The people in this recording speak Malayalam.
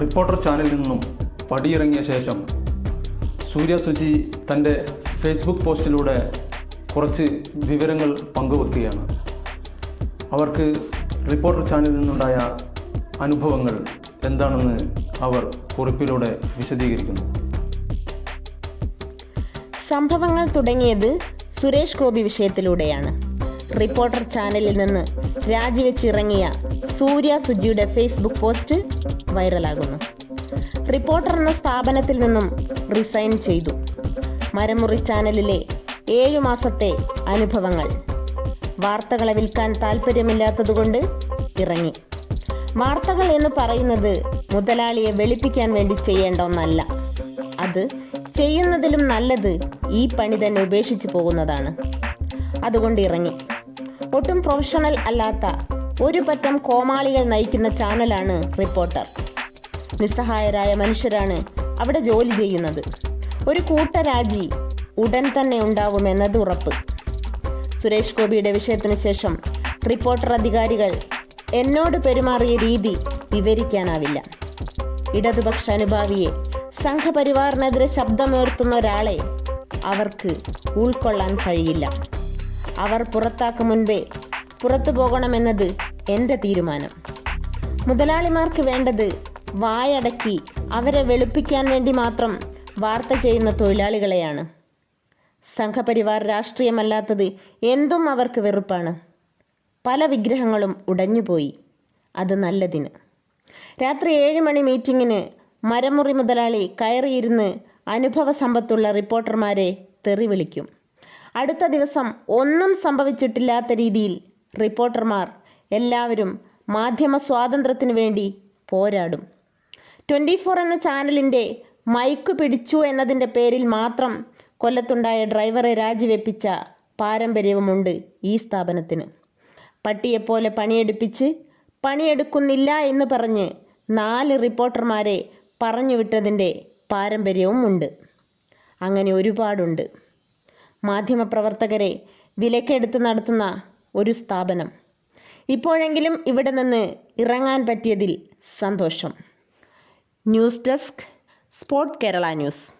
റിപ്പോർട്ടർ ചാനലിൽ നിന്നും പടിയിറങ്ങിയ ശേഷം സൂര്യ സുജി തന്റെ ഫേസ്ബുക്ക് പോസ്റ്റിലൂടെ കുറച്ച് വിവരങ്ങൾ പങ്കുവെക്കുകയാണ്. അവർക്ക് റിപ്പോർട്ടർ ചാനലിൽ നിന്നുണ്ടായ അനുഭവങ്ങൾ എന്താണെന്ന് അവർ കുറിപ്പിലൂടെ വിശദീകരിക്കുന്നു. സംഭവങ്ങൾ തുടങ്ങിയത് സുരേഷ് ഗോപി വിഷയത്തിലൂടെയാണ്. റിപ്പോർട്ടർ ചാനലിൽ നിന്ന് രാജിവെച്ചിറങ്ങിയ സൂര്യ സുജിയുടെ ഫേസ്ബുക്ക് പോസ്റ്റ് വൈറലാകുന്നു. റിപ്പോർട്ടർ എന്ന സ്ഥാപനത്തിൽ നിന്നും റിസൈൻ ചെയ്തു. മരമുറി ചാനലിലെ ഏഴു മാസത്തെ അനുഭവങ്ങൾ. വാർത്തകളെ വിൽക്കാൻ താല്പര്യമില്ലാത്തതുകൊണ്ട് ഇറങ്ങി. വാർത്തകൾ എന്ന് പറയുന്നത് മുതലാളിയെ വെളുപ്പിക്കാൻ വേണ്ടി ചെയ്യേണ്ട ഒന്നല്ല. അത് ചെയ്യുന്നതിലും നല്ലത് ഈ പണി തന്നെ ഉപേക്ഷിച്ചു പോകുന്നതാണ്. അതുകൊണ്ട് ഇറങ്ങി. ഒട്ടും പ്രൊഫഷണൽ അല്ലാത്ത ഒരു പറ്റം കോമാളികൾ നയിക്കുന്ന ചാനലാണ് റിപ്പോർട്ടർ നിസ്സഹായരായ മനുഷ്യരാണ് അവിടെ ജോലി ചെയ്യുന്നത്. ഒരു കൂട്ടരാജി ഉടൻ തന്നെ ഉണ്ടാവുമെന്നത് ഉറപ്പ്. സുരേഷ് ഗോപിയുടെ വിഷയത്തിന് ശേഷം റിപ്പോർട്ടർ അധികാരികൾ എന്നോട് പെരുമാറിയ രീതി വിവരിക്കാനാവില്ല. ഇടതുപക്ഷ അനുഭാവിയെ സംഘപരിവാറിനെതിരെ ശബ്ദമുയർത്തുന്ന ഒരാളെ അവർക്ക് ഉൾക്കൊള്ളാൻ കഴിയില്ല. അവർ പുറത്താക്കും മുൻപേ പുറത്തു പോകണമെന്നത് എന്റെ തീരുമാനം. മുതലാളിമാർക്ക് വേണ്ടത് വായടക്കി അവരെ വെളുപ്പിക്കാൻ വേണ്ടി മാത്രം വാർത്ത ചെയ്യുന്ന തൊഴിലാളികളെയാണ്. സംഘപരിവാർ രാഷ്ട്രീയമല്ലാത്തത് എന്തും അവർക്ക് വെറുപ്പാണ്. പല വിഗ്രഹങ്ങളും ഉടഞ്ഞുപോയി. അത് നല്ലതിന്. രാത്രി ഏഴ് മണി മീറ്റിങ്ങിന് മരമുറി മുതലാളി കയറിയിരുന്ന് അനുഭവ സമ്പത്തുള്ള റിപ്പോർട്ടർമാരെ തെറി വിളിക്കും. അടുത്ത ദിവസം ഒന്നും സംഭവിച്ചിട്ടില്ലാത്ത രീതിയിൽ റിപ്പോർട്ടർമാർ എല്ലാവരും മാധ്യമ സ്വാതന്ത്ര്യത്തിന് വേണ്ടി പോരാടും. ട്വന്റി ഫോർ എന്ന ചാനലിന്റെ മൈക്ക് പിടിച്ചു എന്നതിന്റെ പേരിൽ മാത്രം കൊല്ലത്തുണ്ടായ ഡ്രൈവറെ രാജിവെപ്പിച്ച പാരമ്പര്യവുമുണ്ട് ഈ സ്ഥാപനത്തിന്. പട്ടിയെപ്പോലെ പണിയെടുപ്പിച്ച് പണിയെടുക്കുന്നില്ല എന്ന് പറഞ്ഞ് നാല് റിപ്പോർട്ടർമാരെ പറഞ്ഞു വിട്ടതിന്റെ പാരമ്പര്യവും ഉണ്ട് അങ്ങനെ ഒരുപാടുണ്ട്. മാധ്യമപ്രവർത്തകരെ വിലക്കെടുത്ത് നടത്തുന്ന ഒരു സ്ഥാപനം. ഇപ്പോഴെങ്കിലും ഇവിടെ നിന്ന് ഇറങ്ങാൻ പറ്റിയതിൽ സന്തോഷം. News desk sport Kerala news.